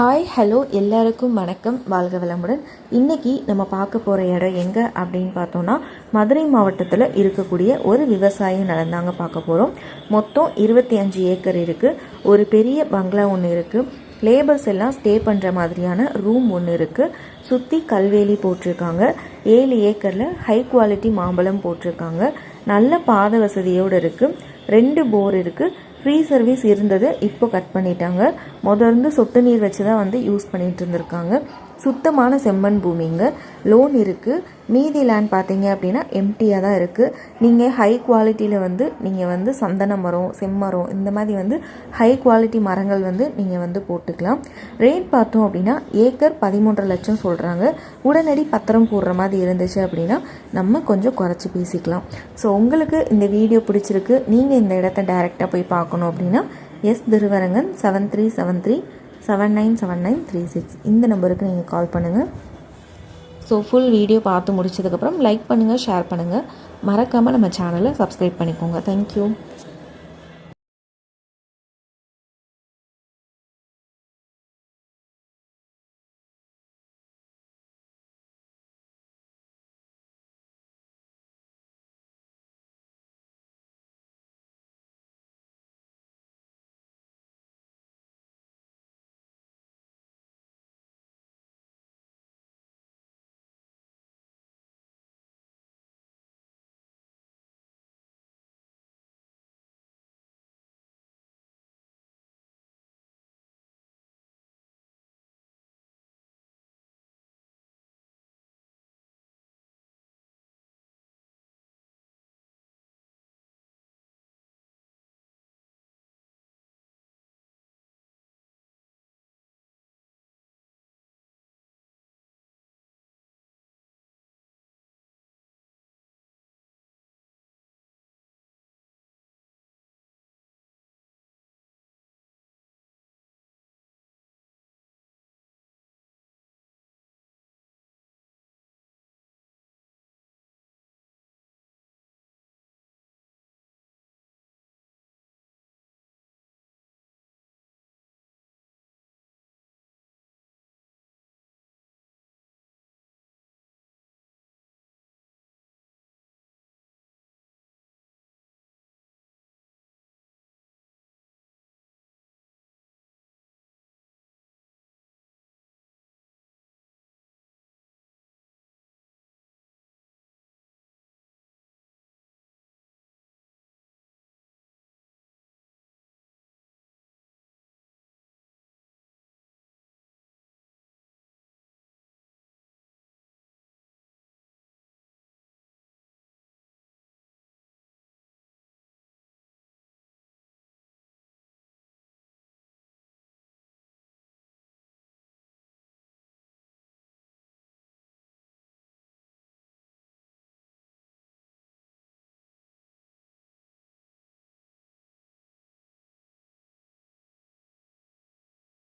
Hi hello எல்லாருக்கும் வணக்கம். வாழ்க வளமுடன். இன்றைக்கி நம்ம பார்க்க போகிற இடம் எங்கே அப்படின்னு பார்த்தோன்னா மதுரை மாவட்டத்தில் இருக்கக்கூடிய ஒரு விவசாய நிலம் தாங்க பார்க்க போகிறோம் மொத்தம் இருபத்தி அஞ்சு ஏக்கர் இருக்குது ஒரு பெரிய பங்களா ஒன்று இருக்குது லேபர்ஸ் எல்லாம் ஸ்டே பண்ணுற மாதிரியான ரூம் ஒன்று இருக்குது சுற்றி கல்வேலி போட்டிருக்காங்க. ஏழு ஏக்கரில் ஹை குவாலிட்டி மாம்பழம் போட்டிருக்காங்க. நல்ல பாத வசதியோடு இருக்குது ரெண்டு போர் இருக்குது ஃப்ரீ சர்வீஸ் இருந்தது இப்போ கட் பண்ணிட்டாங்க. முதல்ல சொட்டு நீர் வச்சு தான் வந்து யூஸ் பண்ணிட்டு இருந்திருக்காங்க. சுத்தமான செம்மண் பூமிங்க. லோன் இருக்குது மீதி லேண்ட் பார்த்தீங்க அப்படின்னா எம்டியாக தான் இருக்குது நீங்கள் ஹை குவாலிட்டியில் வந்து நீங்கள் வந்து சந்தன மரம் செம்மரம் இந்த மாதிரி வந்து ஹை குவாலிட்டி மரங்கள் வந்து நீங்கள் வந்து போட்டுக்கலாம். ரேட் பார்த்தோம் அப்படின்னா ஏக்கர் பதிமூன்றரை லட்சம் சொல்கிறாங்க உடனடி பத்திரம் போடுற மாதிரி இருந்துச்சு அப்படின்னா நம்ம கொஞ்சம் குறைச்சி பேசிக்கலாம். ஸோ உங்களுக்கு இந்த வீடியோ பிடிச்சிருக்கு. நீங்கள் இந்த இடத்த டைரெக்டாக போய் பார்க்கணும் அப்படின்னா S Thiruvarangan seven three seven three seven nine seven nine three six இந்த நம்பருக்கு நீங்கள் கால் பண்ணுங்கள் ஸோ ஃபுல் வீடியோ பார்த்து முடிச்சதுக்கப்புறம் லைக் பண்ணுங்கள் ஷேர் பண்ணுங்கள் மறக்காமல் நம்ம சேனலை சப்ஸ்கிரைப் பண்ணிக்கோங்க. தேங்க்யூ